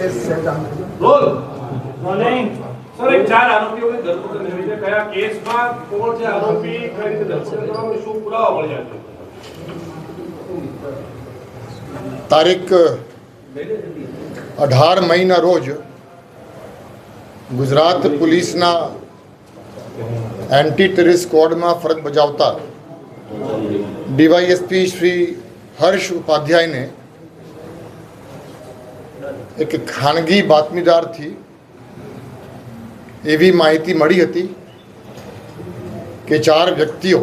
says that I'm role sir એક ચાર આરોપીઓને ધરપકડ કરી છે. કયા કેસમાં કોણ છે આરોપી? કઈ રીતે ધરપકડ કરવામાં શું પુરાવા મળ્યા છે? તારીખ અઢાર મહિના રોજ ગુજરાત પોલીસના એન્ટી ટેરિસ સ્ક્વોડમાં ફરજ બજાવતા ડીવાયએસપી શ્રી હર્ષ ઉપાધ્યાયને એક ખાનગી બાતમીદારથી એવી માહિતી મળી હતી કે ચાર વ્યક્તિઓ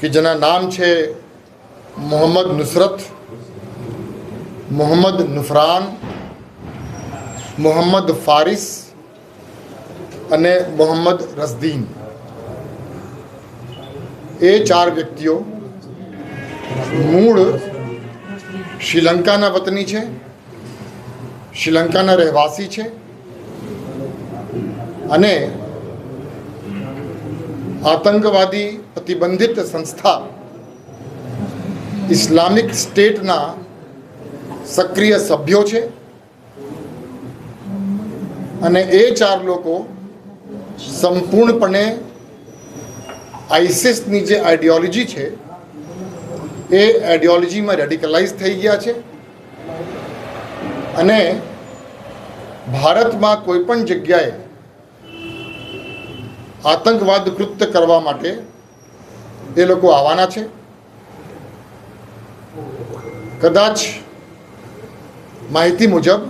કે જેના નામ છે મોહમ્મદ નુસરત, મોહમ્મદ નુફરાન, મોહમ્મદ ફારિસ અને મોહમ્મદ રસદીન એ ચાર વ્યક્તિઓ મૂળ શ્રીલંકાના વતની છે. શ્રીલંકાના રહેવાસી છે. અને આતંકવાદી પ્રતિબંધિત સંસ્થા ઇસ્લામિક સ્ટેટના સક્રિય સભ્યો છે. અને એ ચાર લોકો સંપૂર્ણપણે આઈસિસની જે આઈડિયોલોજી છે, એ આઈડિયોલોજીમાં રેડિકલાઇઝ થઈ ગયા છે. અને ભારતમાં કોઈ પણ જગ્યાએ આતંકવાદ કૃત્ય કરવા માટે એ લોકો આવવાના છે. કદાચ માહિતી મુજબ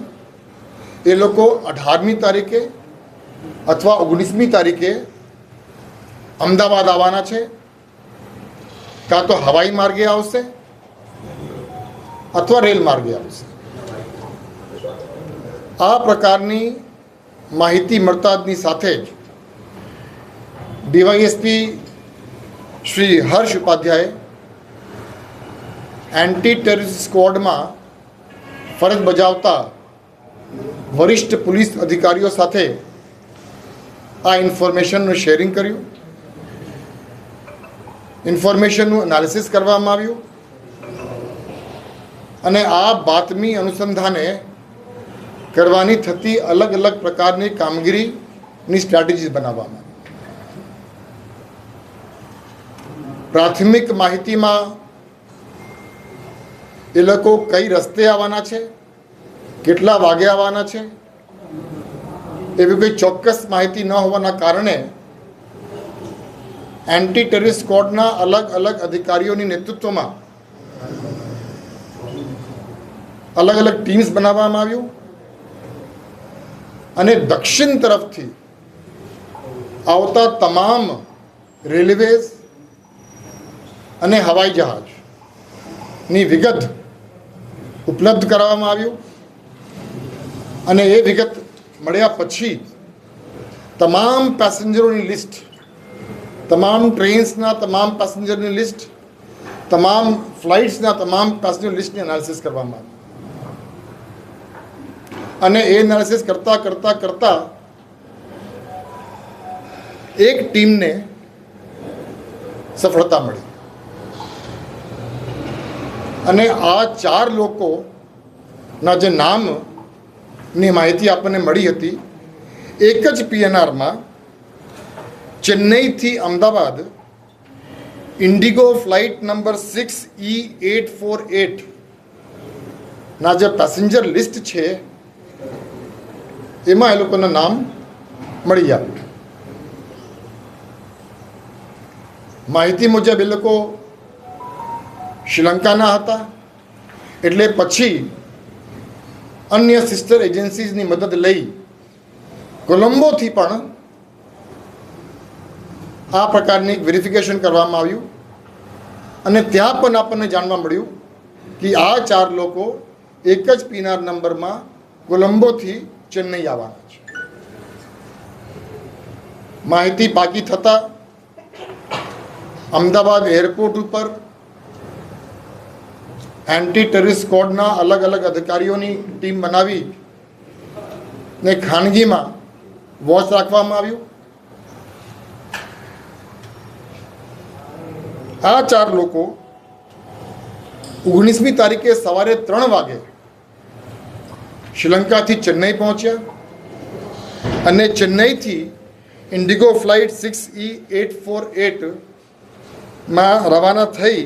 એ લોકો અઢારમી તારીખે અથવા ઓગણીસમી તારીખે અમદાવાદ આવવાના છે. કાં તો હવાઈ માર્ગે આવશે અથવા રેલ માર્ગે આવશે. આ પ્રકારની માહિતી મળતાની સાથે જ DYSP Shri Harsh Upadhyay anti terrorist સ્ક્વોડમાં ફરજ બજાવતા વરિષ્ઠ પોલીસ અધિકારીઓ સાથે આ ઇન્ફોર્મેશનનું શેરિંગ કર્યું. ઇન્ફોર્મેશનનું એનાલિસિસ કરવામાં આવ્યું. અને આ બાતમી અનુસંધાને કરવાની થતી અલગ અલગ પ્રકારની કામગીરીની સ્ટ્રેટેજી બનાવવામાં. પ્રાથમિક માહિતીમાં એ લોકો કઈ રસ્તે આવવાના છે, કેટલા વાગે આવવાના છે, એવી કોઈ ચોક્કસ માહિતી ન હોવાના કારણે એન્ટી ટેરરિસ્ટ સ્કોડના અલગ અલગ અધિકારીઓની નેતૃત્વમાં અલગ અલગ ટીમ્સ બનાવવામાં આવ્યું અને દક્ષિણ તરફથી આવતા તમામ રેલવેઝ અને હવાઈ જહાજની વિગત ઉપલબ્ધ કરાવવામાં આવ્યું અને એ વિગત મળ્યા પછી તમામ પેસેન્જરોની લિસ્ટ, તમામ ટ્રેન્સના તમામ પેસેન્જરની લિસ્ટ, તમામ ફ્લાઇટ્સના તમામ પેસેન્જર લિસ્ટની એનાલિસિસ કરવામાં આવી. અને એ એનાલિસિસ કરતાં કરતાં કરતાં એક ટીમને સફળતા મળી. અને આ ચાર લોકોના જે નામની માહિતી આપણને મળી હતી, એક જ પીએનઆરમાં ચેન્નઈથી Ahmedabad IndiGo flight number six E eight four એટના જે પેસેન્જર લિસ્ટ છે એમાં એ લોકોના નામ મળી આવ્યું માહિતી મુજબ એ લોકો શ્રીલંકાના હતા. એટલે પછી અન્ય સિસ્ટર એજન્સીઝની મદદ લઈ કોલંબોથી પણ આ પ્રકારની વેરિફિકેશન કરવામાં આવ્યું. અને ત્યાં પણ આપણને જાણવા મળ્યું કે આ ચાર લોકો એક જ પીનાર નંબરમાં કોલંબોથી ચેન્નઈ આવવાના છે. માહિતી પાકી થતાં અમદાવાદ એરપોર્ટ ઉપર એન્ટી ટેરરિસ્ટ સ્કોડના અલગ અલગ અધિકારીઓની ટીમ બનાવી ને ખાનગીમાં વોચ રાખવામાં આવ્યું. આ ચાર લોકો ઓગણીસમી તારીખે સવારે ત્રણ વાગે શ્રીલંકાથી ચેન્નઈ પહોંચ્યા અને ચેન્નઈથી IndiGo flight six E eight four એટમાં રવાના થઈ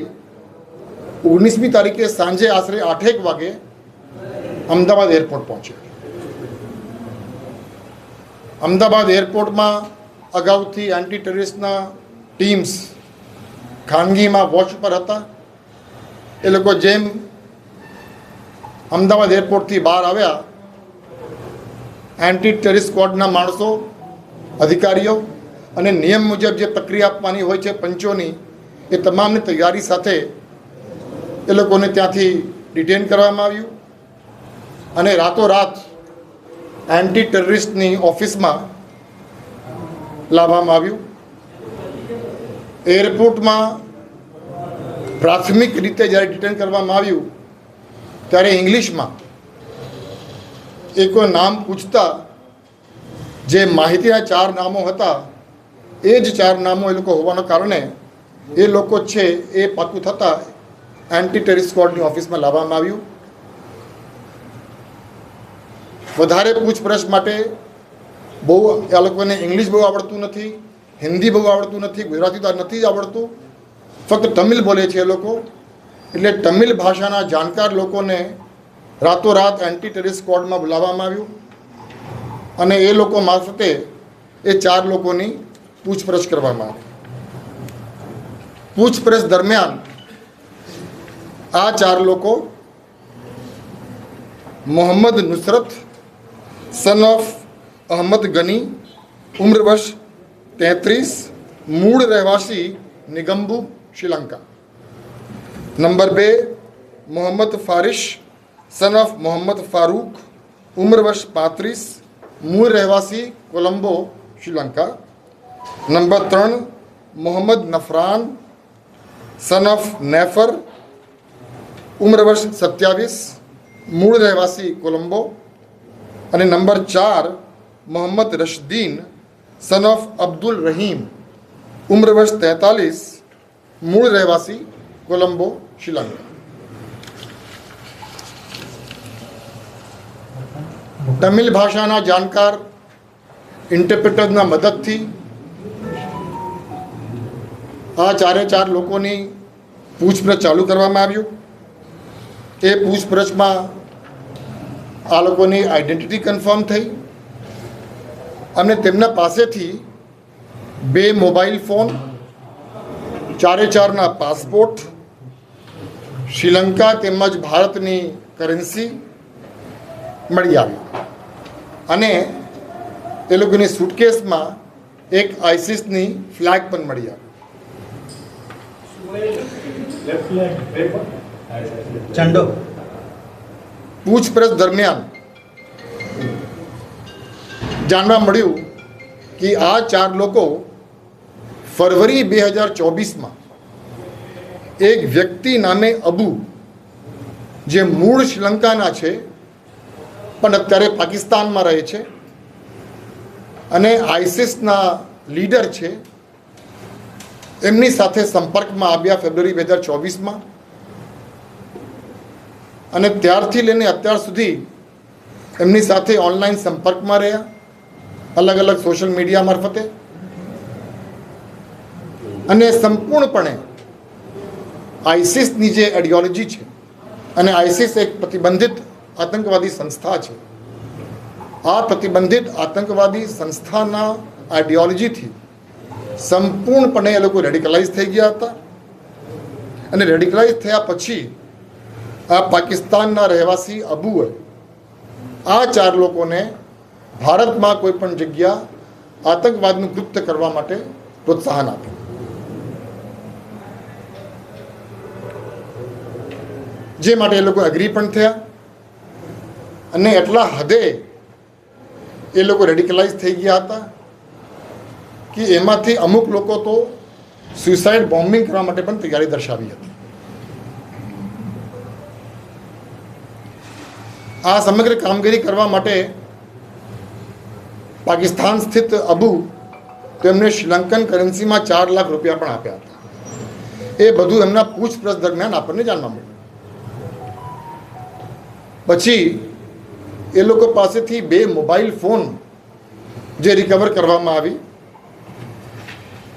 ઓગણીસમી તારીખે સાંજે આશરે આઠેક વાગે અમદાવાદ એરપોર્ટ પહોંચ્યા. અમદાવાદ એરપોર્ટમાં અગાઉથી એન્ટી ટેરરિસ્ટના ટીમ્સ ખાનગીમાં વોચ પર હતા. એ લોકો જેમ અમદાવાદ એરપોર્ટથી બહાર આવ્યા. એન્ટી ટેરિસ સ્કવોડના માણસો, અધિકારીઓ અને નિયમ મુજબ જે પ્રક્રિયા આપવાની હોય છે પંચોની, એ તમામની તૈયારી સાથે એ લોકોને ત્યાંથી ડિટેન કરવામાં આવ્યું. અને રાતોરાત એન્ટી ટેરરિસ્ટની ઓફિસમાં લાવવામાં આવ્યું. એરપોર્ટમાં પ્રાથમિક રીતે જ્યારે ડિટેન કરવામાં આવ્યું ત્યારે ઇંગ્લિશમાં એ કોઈ નામ પૂછતા જે માહિતીના ચાર નામો હતા, એ જ ચાર નામો એ લોકો હોવાના કારણે એ લોકો છે એ પાકું થતાં એન્ટી ટેરિસ સ્ક્વોડની ઓફિસમાં લાવવામાં આવ્યું. વધારે પૂછપરછ માટે બહુ આ લોકોને ઇંગ્લિશ બહુ આવડતું નથી, હિન્દી બહુ આવડતું નથી, ગુજરાતી તો નથી જ આવડતું. ફક્ત તમિલ બોલે છે એ લોકો. એટલે તમિલ ભાષાના જાણકાર લોકોને રાતોરાત એન્ટી ટેરિસ સ્કવોડમાં બોલાવવામાં આવ્યું અને એ લોકો મારફતે એ ચાર લોકોની પૂછપરછ કરવામાં આવી. પૂછપરછ દરમિયાન આ ચાર લોકો મોહમ્મદ નુસરત સન ઓફ અહમદ ગની ઉમ્ર તેત્રીસ, મૂળ રહેવાસી નિગમ્બુ શ્રીલંકા. નંબર બે મોહમ્મદ ફારિશ સન ઓફ મોહમ્મદ ફારૂક ઉમ્ર વર્ષ પાંત્રીસ મૂળ રહેવાસી કોલંબો શ્રીલંકા નંબર ત્રણ મોહમ્મદ નફરાન સન ઓફ નેફર ઉમ્ર વર્ષ સત્યાવીસ મૂળ રહેવાસી કોલંબો અને નંબર ચાર મોહમ્મદ રશદીન સન ઓફ અબ્દુલ રહીમ ઉમ્ર વર્ષ તેતાલીસ મૂળ રહેવાસી કોલંબો શ્રીલંકા તમિલ ભાષાના જાણકાર ઇન્ટરપ્રિટરના મદદથી આ ચારે ચાર લોકોની પૂછપરછ ચાલુ કરવામાં આવ્યું. એ પૂછપરછમાં આ લોકોની આઈડેન્ટિટી કન્ફર્મ થઈ અને તેમના પાસેથી બે મોબાઈલ ફોન ચારે ચારના પાસપોર્ટ શ્રીલંકા તેમજ ભારતની કરન્સી મળી આવી. અને એ લોકોની સુટકેસમાં એક આઈસીસની ફ્લેગ પણ મળી આવી. ચંડો. પૂછપરછ દરમિયાન જાણવા મળ્યું કે આ ચાર લોકો ફરવરી બે હજાર ચોવીસમાં એક વ્યક્તિ નામે અબુ, જે મૂળ શ્રીલંકાના છે, પણ અત્યારે પાકિસ્તાનમાં રહે છે અને આઈસિસના લીડર છે, એમની સાથે સંપર્કમાં આવ્યા ફેબ્રુઆરી બે હજાર ચોવીસમાં. અને ત્યારથી લઈને અત્યાર સુધી એમની સાથે ઓનલાઈન સંપર્કમાં રહ્યા, અલગ અલગ સોશિયલ મીડિયા મારફતે. અને સંપૂર્ણપણે આઈસિસની જે આઈડિયોલોજી છે અને આઈસિસ એક પ્રતિબંધિત આતંકવાદી સંસ્થા છે. આ પ્રતિબંધિત આતંકવાદી સંસ્થાના આઈડિયોલોજીથી સંપૂર્ણપણે એ લોકો રેડિકલાઇઝ થઈ ગયા હતા અને રેડિકલાઇઝ થયા પછી આ પાકિસ્તાનના રહેવાસી અબુએ આ ચાર લોકોને ભારતમાં કોઈ પણ જગ્યા આતંકવાદનું કૃત્ય કરવા માટે પ્રોત્સાહન આપ્યું. જે માટે એ લોકો એગ્રી પણ થયા. અને એટલા હદે એ લોકો રેડિકલાઇઝ થઈ ગયા હતા કે એમાંથી અમુક લોકો તો સુસાઇડ બોમ્બિંગ કરવા માટે પણ તૈયારી દર્શાવી હતી. આ સમગ્ર કામગીરી કરવા માટે પાકિસ્તાન સ્થિત અબુ તેમને શ્રીલંકન કરન્સીમાં ચાર લાખ રૂપિયા પણ આપ્યા હતા. એ બધું એમના પૂછપરછ દરમિયાન આપણને જાણવા મળ્યું. પછી એ લોકો પાસેથી બે મોબાઈલ ફોન જે રિકવર કરવામાં આવી.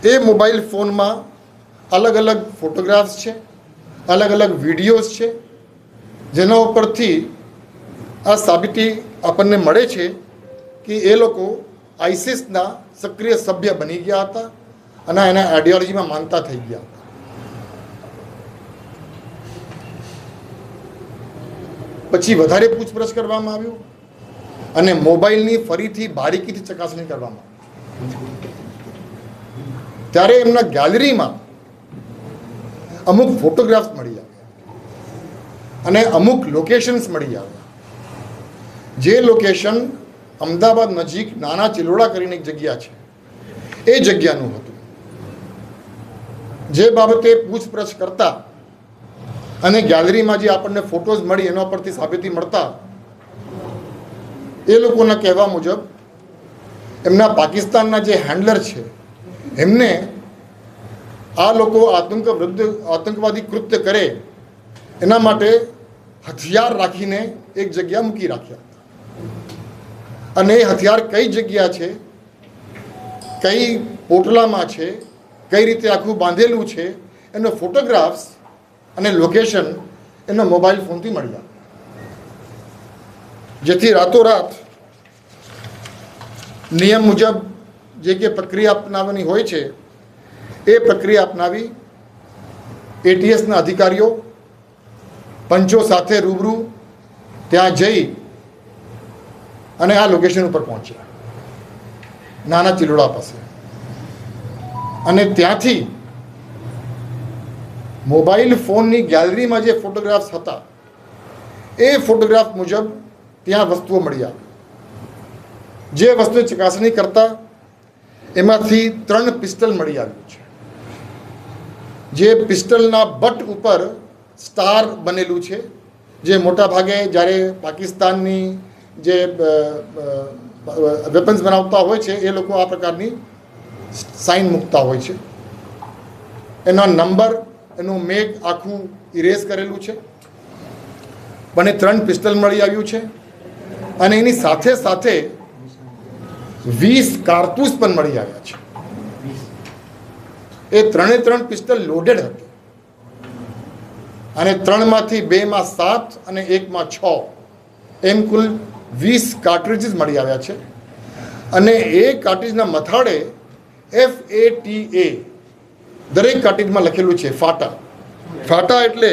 એ મોબાઈલ ફોનમાં અલગ અલગ ફોટોગ્રાફ્સ છે, અલગ અલગ વિડીયોઝ છે, જેના ઉપરથી આ સાબિતી આપણને મળે છે કે એ લોકો આઈસીસના સક્રિય સભ્ય બની ગયા હતા અને એના આઈડિયોલોજીમાં માનતા થઈ ગયા પછી વધારે પૂછપરછ કરવામાં આવ્યું અને મોબાઈલની ફરીથી બારીકીથી ચકાસણી કરવામાં આવી. ત્યારે એમના ગેલેરીમાં અમુક ફોટોગ્રાફ્સ મળી આવ્યા અને અમુક લોકેશન્સ મળી આવ્યા. જે લોકેશન અમદાવાદ નજીક નાના ચિલોડા કરીને એક જગ્યા છે, એ જગ્યાનું હતું. જે બાબતે પૂછપરછ કરતા અને ગેલેરીમાં જે આપણને ફોટોઝ મળી એના પરથી સાબિતી મળતા, એ લોકોના કહેવા મુજબ, એમના પાકિસ્તાનના જે હેન્ડલર છે, એમને આ લોકો આતંક વિરુદ્ધ આતંકવાદી કૃત્ય કરે, એના માટે હથિયાર રાખીને એક જગ્યા મૂકી રાખ્યા. અને એ હથિયાર કઈ જગ્યા છે, કઈ પોટલામાં છે, કઈ રીતે આખું બાંધેલું છે, એનો ફોટોગ્રાફ્સ અને લોકેશન એના મોબાઈલ ફોનથી મળ્યા જેથી રાતોરાત નિયમ મુજબ જે કે પ્રક્રિયા અપનાવવાની હોય છે, એ પ્રક્રિયા અપનાવી એટીએસના અધિકારીઓ પંચો સાથે રૂબરૂ ત્યાં જઈ અને આ લોકેશન ઉપર પહોંચ્યા. નાના ચિલોડા પાસે. અને ત્યાંથી મોબાઈલ ફોનની ગેલેરીમાં જે ફોટોગ્રાફ્સ હતા, એ ફોટોગ્રાફ મુજબ ત્યાં વસ્તુઓ મળી આવી જે વસ્તુ ચકાસણી કરતા એમાંથી ત્રણ પિસ્ટલ મળી આવ્યું છે. જે પિસ્ટલના બટ ઉપર સ્ટાર બનેલું છે, જે મોટા ભાગે જ્યારે પાકિસ્તાનની જે વેપન્સ બનાવતા હોય છે, એ લોકો આ પ્રકારની સાઇન મૂકતા હોય છે. એના નંબર એનું મેઘ આખું ઇરેઝ કરેલું છે. મને ત્રણ પિસ્ટલ મળી આવ્યું છે. અને એની સાથે સાથે વીસ કારતૂસ પણ મળી આવ્યા છે. એ ત્રણે ત્રણ પિસ્ટલ લોડેડ હતી. અને ત્રણમાંથી બેમાં સાત અને એકમાં છ. એમ કુલ વીસ કાર્ટ્રિજીસ મળી આવ્યા છે. અને એ કાર્ટ્રિજના મથાળે એફ એ ટી એ દરેક કાર્ટ્રીજમાં લખેલું છે ફાટા. ફાટા એટલે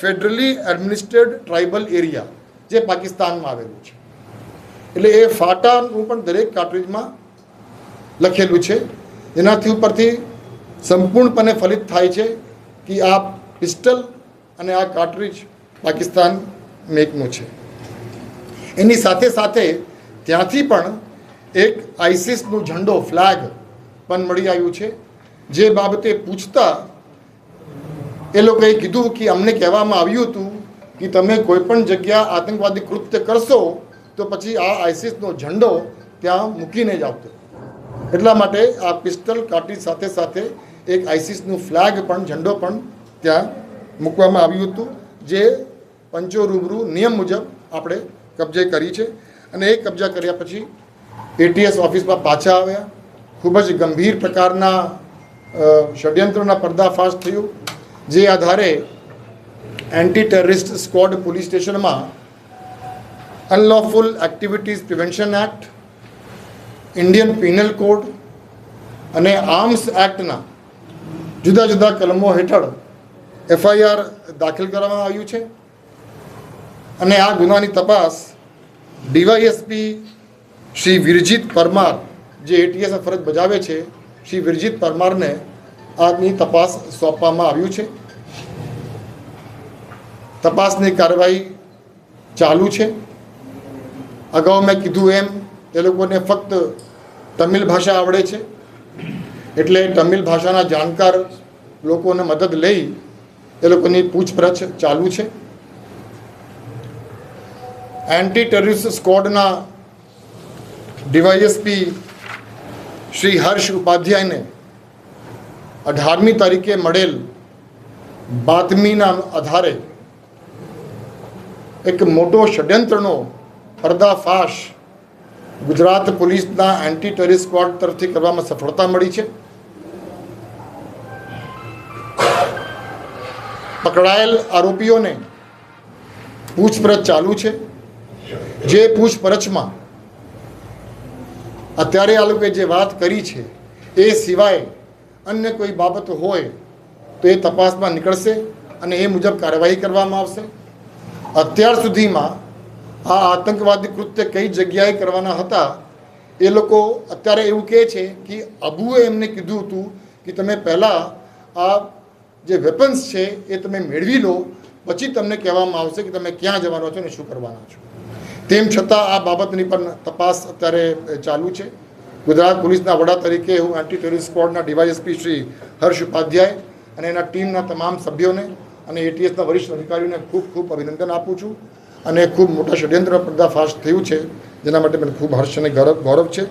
ફેડરલી એડમિનિસ્ટ્રેડ ટ્રાઇબલ એરિયા જે પાકિસ્તાનમાં આવેલું છે. એટલે એ ફાટાનું પણ દરેક કાર્ટ્રીજમાં લખેલું છે. એનાથી ઉપરથી સંપૂર્ણપણે ફલિત થાય છે કે આ પિસ્ટલ અને આ કાર્ટ્રીજ પાકિસ્તાન મેકનું છે. એની સાથે સાથે ત્યાંથી પણ એક આઈસીસનું ઝંડો ફ્લેગ પણ મળી આવ્યું છે. જે બાબતે પૂછતા એ લોકોએ કીધું કે અમને કહેવામાં આવ્યું હતું કે તમે કોઈ પણ જગ્યા આતંકવાદી કૃત્ય કરશો, તો પછી આ આઈસીસનો ઝંડો ત્યાં મૂકીને જ આવતો. એટલા માટે આ પિસ્ટલ કાટી સાથે સાથે એક આઈસીસનું ફ્લેગ પણ, ઝંડો પણ ત્યાં મૂકવામાં આવ્યું હતું, જે પંચો રૂબરૂ નિયમ મુજબ આપણે કબજે કરી છે. અને એ કબજા કર્યા પછી એટીએસ ઓફિસમાં પાછા આવ્યા. ખૂબ જ ગંભીર પ્રકારના ષડયંત્રોના પર્દાફાશ થયું. જે આધારે એન્ટી ટેરરિસ્ટ સ્ક્વોડ પોલીસ સ્ટેશનમાં unlawful activities prevention act Indian penal code અને આર્મ્સ એક્ટના જુદા જુદા કલમો હેઠળ એફઆઈઆર દાખલ કરવામાં આવ્યું છે. અને આ ગુનાની તપાસ ડીવાયએસપી શ્રી વિરજીત પરમાર, જે એટીએસ ફરજ બજાવે છે શ્રી વિરજીત પરમારને આની તપાસ સોંપવામાં આવ્યું છે. તપાસની કાર્યવાહી ચાલુ છે. અગાઉ મેં કીધું એમ, એ લોકોને ફક્ત તમિલ ભાષા આવડે છે. એટલે તમિલ ભાષાના જાણકાર લોકોને મદદ લઈ એ લોકોની પૂછપરછ ચાલુ છે. એન્ટી ટેરરિસ્ટ સ્કોડના ડીવાયએસપી શ્રી હર્ષ ઉપાધ્યાયને અઢારમી તારીખે મળેલ બાતમીના આધારે એક મોટો ષડયંત્રનો પર્દાફાશ ગુજરાત પોલીસના એન્ટી ટેરરિસ્ટ સ્ક્વોડ તરફથી કરવામાં સફળતા મળી છે. પકડાયેલ આરોપીઓને પૂછપરછ ચાલુ છે. જે પૂછપરછમાં અત્યારે આ લોકોએ જે વાત કરી છે, એ સિવાય અન્ય કોઈ બાબત હોય તો એ તપાસમાં નીકળશે અને એ મુજબ કાર્યવાહી કરવામાં આવશે. અત્યાર સુધીમાં આ આતંકવાદી કૃત્ય કઈ જગ્યાએ કરવાના હતા, એ લોકો અત્યારે એવું કહે છે કે અબુએ એમને કીધું હતું કે તમે પહેલાં આ જે વેપન્સ છે એ તમે મેળવી લો, પછી તમને કહેવામાં આવશે કે તમે ક્યાં જવાના છો અને શું કરવાના છો. તેમ છતાં આ બાબતની પણ તપાસ અત્યારે ચાલુ છે. ગુજરાત પોલીસના વડા તરીકે હું એન્ટી ટેરરિસ્ટ સ્કવોડના ડીવાયએસપી શ્રી હર્ષ ઉપાધ્યાય અને એના ટીમના તમામ સભ્યોને અને એટીએસના વરિષ્ઠ અધિકારીઓને ખૂબ ખૂબ અભિનંદન આપું છું અને ખૂબ મોટા ષડયંત્ર પર્દાફાશ થયું છે, જેના માટે મને ખૂબ હર્ષ અને ગૌરવ ગૌરવ છે.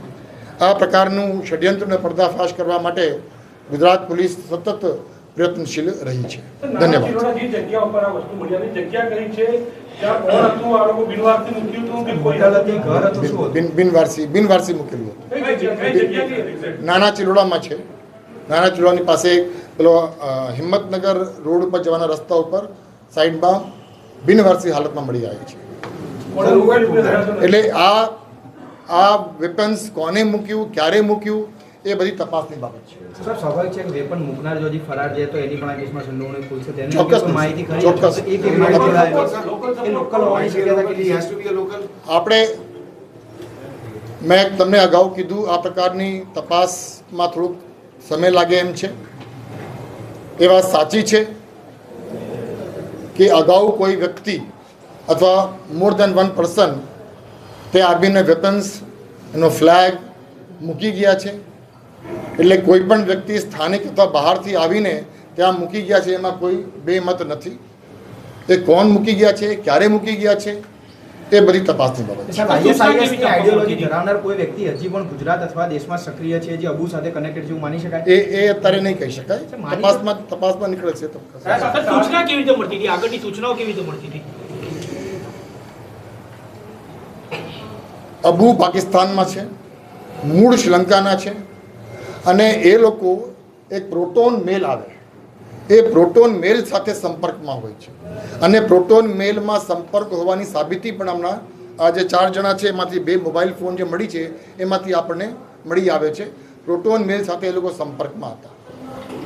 આ પ્રકારનું ષડયંત્રને પર્દાફાશ કરવા માટે ગુજરાત પોલીસ સતત પ્રયત્નશીલ રહી છે. ધન્યવાદ. જે જગ્યા ઉપર આ વસ્તુ મળી આવી જગ્યા કઈ છે? ત્યાં કોણ હતું આ લોકો બિનવારસી બિનવારસી બિનવારસી મૂકેલું હતું? નાના ચિલોડામાં છે. નાના ચિલોડાની પાસે પેલો હિંમતનગર રોડ ઉપર જવાના રસ્તા ઉપર સાઈડમાં બિનવારસી હાલતમાં મળી આવી છે. એટલે આ આ વેપન્સ કોને મૂક્યું ક્યારે મૂક્યું એ બધી તપાસની બાબત છે. સર સ્વાભાવિક છે કે વેપન મૂકનાર જો હજી ફરાર છે તો એની પણ આ કેસમાં સંડોવણી ખુલશે તેની ચોક્કસ માહિતી ખરી ચોક્કસ. એ કેવી માહિતી Local લાવી? support, એ લોકલ હોવાની શક્યતા કેટલી છે? આપણે મેં તમને અગાઉ કીધું આ પ્રકારની તપાસમાં થોડુંક સમય લાગે એમ છે. એ વાત સાચી છે કે અગાઉ કોઈ વ્યક્તિ અથવા મોર દેન વન પર્સન તે આર્મીના વેપન્સ એનો ફ્લેગ મૂકી ગયા છે. એટલે કોઈ પણ વ્યક્તિ સ્થાનિક અથવા બહારથી આવીને ત્યાં મૂકી ગયા છે એમાં કોઈ બે મત નથી. એ કોણ મૂકી ગયા છે ક્યારે મૂકી ગયા છે એ બધી તપાસની બાબત છે. આઈડિયોલોજી ધરાવનાર કોઈ વ્યક્તિ હજી પણ ગુજરાત અથવા દેશમાં સક્રિય છે જે અબુ સાથે કનેક્ટેડ છે એવું માની શકાય? એ એ અત્યારે નહીં કહી શકાય. તપાસમાં તપાસમાં નીકળે છે સૂચના કેવી રીતે મળતી હતી? આગળની સૂચનાઓ કેવી રીતે મળતી હતી? અબુ પાકિસ્તાનમાં છે મૂળ શ્રીલંકાના છે અને એ લોકો એક પ્રોટોન મેલ આવે. એ પ્રોટોન મેલ સાથે સંપર્કમાં હોય છે. અને પ્રોટોન મેલમાં સંપર્ક હોવાની સાબિતી પણ હમણાં આ જે ચાર જણા છે, એમાંથી બે મોબાઈલ ફોન જે મળી છે, એમાંથી આપણને મળી આવે છે. પ્રોટોન મેલ સાથે એ લોકો સંપર્કમાં હતા.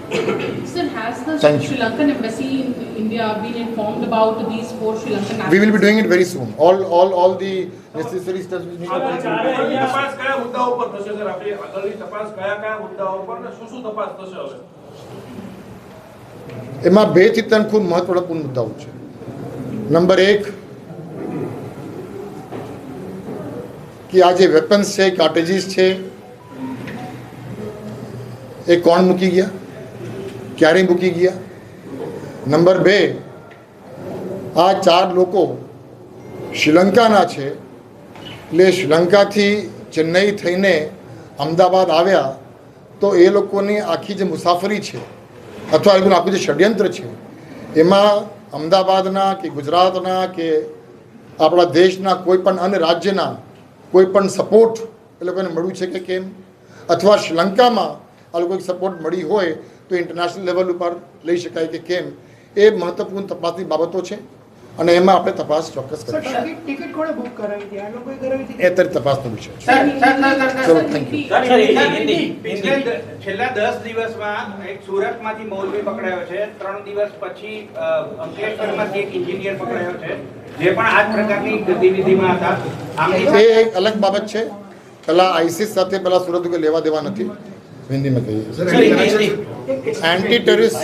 Sir, has the Thank. Sri Lankan embassy in India been informed about these four Sri Lankan nationals? we will be doing it very soon all all all the necessary steps we need to take. આગળની તપાસ કયા મુદ્દાઓ પર થશે sir આપણી આગળની તપાસ કયા કયા મુદ્દાઓ પર ને શું શું તપાસ થશે હવે એમાં બેથી ખૂબ મહત્વપૂર્ણ મુદ્દાઓ છે નંબર એક કે આ જે વેપન્સ છે કાર્ટેજીસ છે એ કોણ મૂકી ગયા ક્યારે મૂકી ગયા? નંબર બે, આ ચાર લોકો શ્રીલંકાના છે. એટલે શ્રીલંકાથી ચેન્નઈ થઈને અમદાવાદ આવ્યા તો એ લોકોની આખી જે મુસાફરી છે, અથવા એ લોકોનું આખું જે ષડયંત્ર છે, એમાં અમદાવાદના કે ગુજરાતના કે આપણા દેશના કોઈ પણ અન્ય રાજ્યના કોઈ પણ સપોર્ટ એ લોકોને મળ્યું છે કે કેમ? અથવા શ્રીલંકામાં આ લોકોને સપોર્ટ મળી હોય તો ઇન્ટરનેશનલ લેવલ ઉપર લઈ શકાય કે કેમ એ મહત્વપૂર્ણ તપાસની બાબતો છે અને એમાં આપણે તપાસ ચોક્કસ સર કરીશું. એ અત્યારે તપાસનો વિષય છે. છેલ્લા દસ દિવસમાં એક સુરતમાંથી મૌલવી પકડાયો છે. ત્રણ દિવસ પછી અંકલેશ્વરમાંથી એક એન્જિનિયર પકડાયો છે જે પણ આ પ્રકારની ગતિવિધિમાં હતા. એ એક અલગ બાબત છે. પહેલાં આઈસીસ સાથે પેલા સુરત લેવા દેવા નથી. હિન્દીમાં કહીએ sir, Hindi, Hindi. Anti terrorist